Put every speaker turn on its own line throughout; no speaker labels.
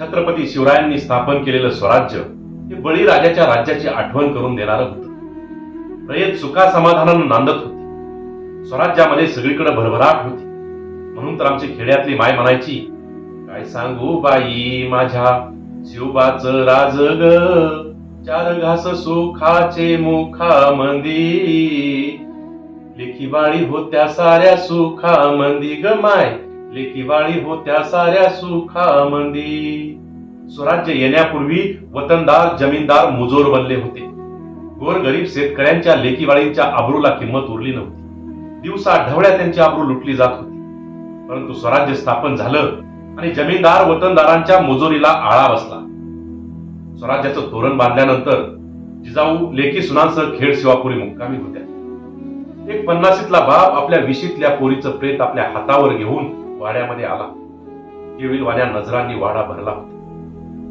छत्रपती शिवरायांनी स्थापन केलेलं स्वराज्य हे बळीराजाच्या राज्याची आठवण करून देणारं होतं. रयत सुखा समाधानानं नांदत होती. स्वराज्यामध्ये सगळीकडे भरभराट होती. म्हणून तर आमची खेड्यातली माय म्हणायची काय सांगू बाई माझ्या? शिवबाच राज ग. चार घास सुखाचे मुखा मंदी लेखी बाळी होत्या साऱ्या सुखा मंदी ग माय. लेकीवाळी होत्या साऱ्या सुखामंदी. स्वराज्य येण्यापूर्वी वतनदार जमीनदार मुजोर बनले होते. गोरगरीब शेतकऱ्यांच्या लेकीवाळींच्या आबरूला किंमत उरली नव्हती. दिवसा ढवळ्या त्यांची आबरू लुटली जात होती. परंतु स्वराज्य स्थापन झालं आणि जमीनदार वतनदारांच्या मुजोरीला आळा बसला. स्वराज्याचं तोरण बांधल्यानंतर जिजाऊ लेकी सुनांसह खेड शिवापुरी मुक्कामी होत्या. एक पन्नासीतला बाप आपल्या विशीतल्या पोरीचं प्रेत आपल्या हातावर घेऊन वाड्यामध्ये आला. केविल वाण्या नजरांनी वाडा भरला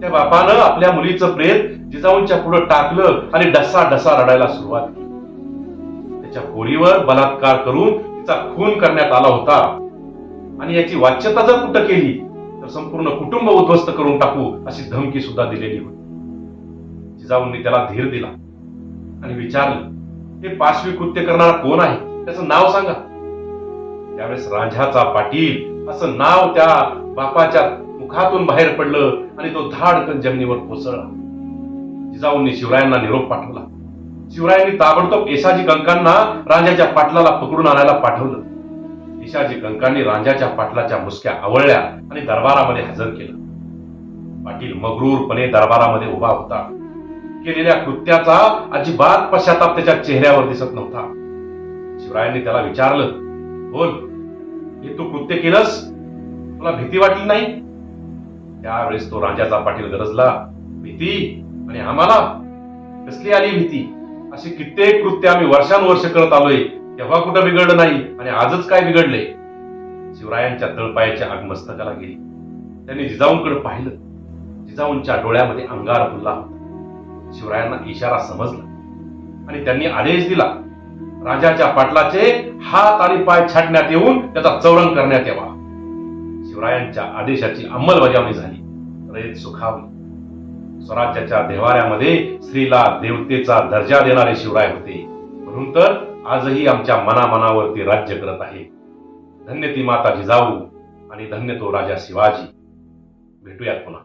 त्या बापानं आपल्या मुलीचं प्रेत जिजाऊंच्या पुढे टाकलं आणि डसा डसा रडायला सुरुवात केली. त्याच्या पोरीवर बलात्कार करून तिचा खून करण्यात आला होता. आणि याची वाच्यता जर कुठं केली तर संपूर्ण कुटुंब उद्ध्वस्त करून टाकू अशी धमकी सुद्धा दिलेली होती. जिजाऊंनी त्याला धीर दिला आणि विचारलं हे पाशवी कृत्य करणारा कोण आहे? त्याचं नाव सांगा. त्यावेळेस रांझ्याचा पाटील असं नाव त्या बापाच्या मुखातून बाहेर पडलं आणि तो धाडकन जमिनीवर कोसळला. जिजाऊंनी शिवरायांना निरोप पाठवला. शिवरायांनी ताबडतोब येशाजी कंकांना रांझ्याच्या पाटलाला पकडून आणायला पाठवलं. येशाजी कंकांनी राजाच्या पाटलाच्या मुसक्या आवळल्या आणि दरबारामध्ये हजर केलं. पाटील मगरूरपणे दरबारामध्ये उभा होता. केलेल्या कृत्याचा अजिबात पश्चाताप त्याच्या चेहऱ्यावर दिसत नव्हता. शिवरायांनी त्याला विचारलं बोल. हे तू कृत्य केलंस? तुला भीती वाटली नाही? त्यावेळेस तो राजाचा पाटील गरजला. भीती आणि आम्हाला? कसली आली भीती? अशी कित्येक कृत्य आम्ही वर्षानुवर्ष करत आलोय. तेव्हा कुठं बिघडलं नाही आणि आजच काय बिघडले? शिवरायांच्या तळपायाच्या आग मस्तकाला गेली. त्यांनी जिजाऊंकडे पाहिलं. जिजाऊंच्या डोळ्यामध्ये अंगार फुलला होता. शिवरायांना इशारा समजला. आणि त्यांनी आदेश दिला. राजाच्या पाटलाचे हात आणि पाय छाटण्यात येऊन त्याचा चौरंग करण्यात यावा. शिवरायांच्या आदेशाची अंमलबजावणी झाली. रयत सुखावली. स्वराज्याच्या देवाऱ्यामध्ये स्त्रीला देवतेचा दर्जा देणारे शिवराय होते. म्हणून तर आजही आमच्या मनामनावरती राज्य करत आहे. धन्य ती माता जिजाऊ आणि धन्य तो राजा शिवाजी. भेटूयात पुन्हा.